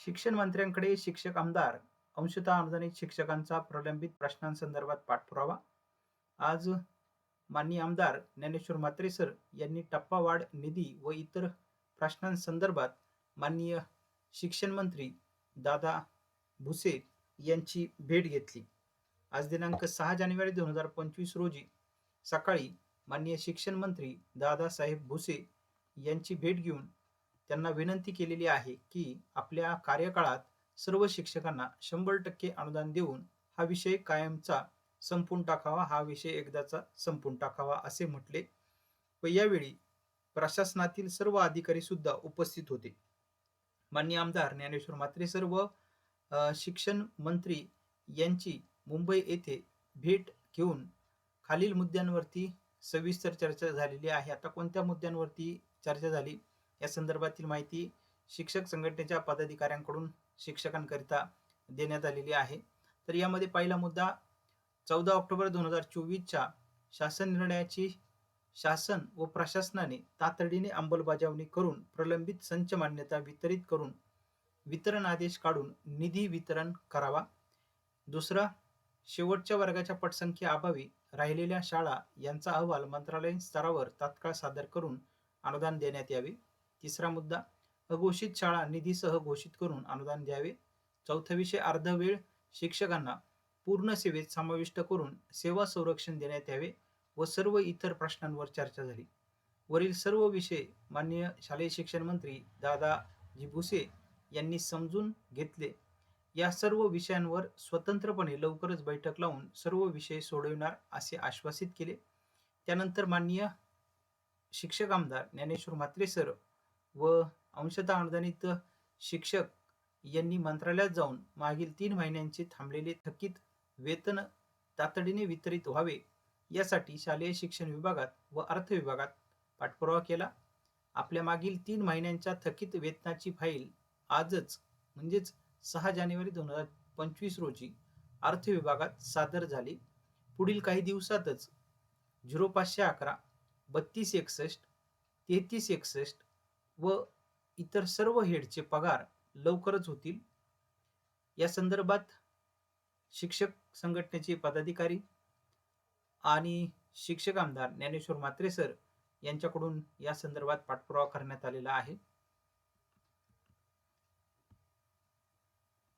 शिक्षण मंत्र्यांकडे शिक्षक आमदार अंशतः अनुदानित शिक्षकांचा प्रलंबित प्रश्नांसंदर्भात पाठपुरावा. आज माननीय आमदार ज्ञानेश्वर म्हात्रे सर यांनी टप्पावाढ निधी व इतर प्रश्नांसंदर्भात माननीय शिक्षण मंत्री दादा भुसे यांची भेट घेतली. आज दिनांक सहा जानेवारी दोन हजार पंचवीस रोजी सकाळी माननीय शिक्षण मंत्री दादासाहेब भुसे यांची भेट घेऊन त्यांना विनंती केलेली आहे की आपल्या कार्यकाळात सर्व शिक्षकांना शंभर टक्के अनुदान देऊन हा विषय कायमचा संपून टाकावा हा विषय एकदाचा संपून टाकावा असे म्हटले. व यावेळी प्रशासनातील सर्व अधिकारी सुद्धा उपस्थित होते. मान्य आमदार ज्ञानेश्वर म्हात्रे सर्व शिक्षण मंत्री यांची मुंबई येथे भेट घेऊन खालील मुद्द्यांवरती सविस्तर चर्चा झालेली आहे. आता कोणत्या मुद्द्यांवरती चर्चा झाली? या संदर्भातील माहिती शिक्षक संघटनेच्या पदाधिकाऱ्यांकडून शिक्षकांकरिता देण्यात आलेली आहे. तर यामध्ये पहिला मुद्दा चौदा ऑक्टोबर दोन हजार चोवीसच्या शासन निर्णयाची शासन व प्रशासनाने तातडीने अंमलबजावणी करून प्रलंबित संच मान्यता वितरित करून वितरण आदेश काढून निधी वितरण करावा. दुसरा शेवटच्या वर्गाच्या पटसंख्येअभावी राहिलेल्या शाळा यांचा अहवाल मंत्रालयीन स्तरावर तात्काळ सादर करून अनुदान देण्यात यावे. तिसरा मुद्दा अघोषित शाळा निधीसह घोषित करून अनुदान द्यावे. चौथा विषय अर्धवेळ शिक्षकांना पूर्ण सेवेत समाविष्ट करून सेवा संरक्षण देण्यात यावे व सर्व इतर प्रश्नांवर चर्चा झाली. वरील सर्व विषय माननीय शालेय शिक्षण मंत्री दादाजी भुसे यांनी समजून घेतले. या सर्व विषयांवर स्वतंत्रपणे लवकरच बैठक लावून सर्व विषय सोडविणार असे आश्वासित केले. त्यानंतर माननीय शिक्षक आमदार ज्ञानेश्वर म्हात्रे सर व अंशतः अनुदानित शिक्षक यांनी मंत्रालयात जाऊन मागील तीन महिन्यांचे थांबलेले थकीत वेतन तातडीने वितरित व्हावे यासाठी शालेय शिक्षण विभागात व अर्थ विभागात पाठपुरावा केला. आपल्या मागील तीन महिन्यांच्या थकीत वेतनाची फाईल आजच म्हणजेच सहा जानेवारी दोन हजार पंचवीस रोजी अर्थ विभागात सादर झाली. पुढील काही दिवसातच झिरो पाचशे अकरा बत्तीस एकसष्ट तेहतीस एकसष्ट व इतर सर्व हेडचे पगार लवकरच होतील. या संदर्भात शिक्षक संघटनेचे पदाधिकारी आणि शिक्षक आमदार ज्ञानेश्वर म्हात्रे सर यांच्याकडून या संदर्भात पाठपुरावा करण्यात आलेला आहे.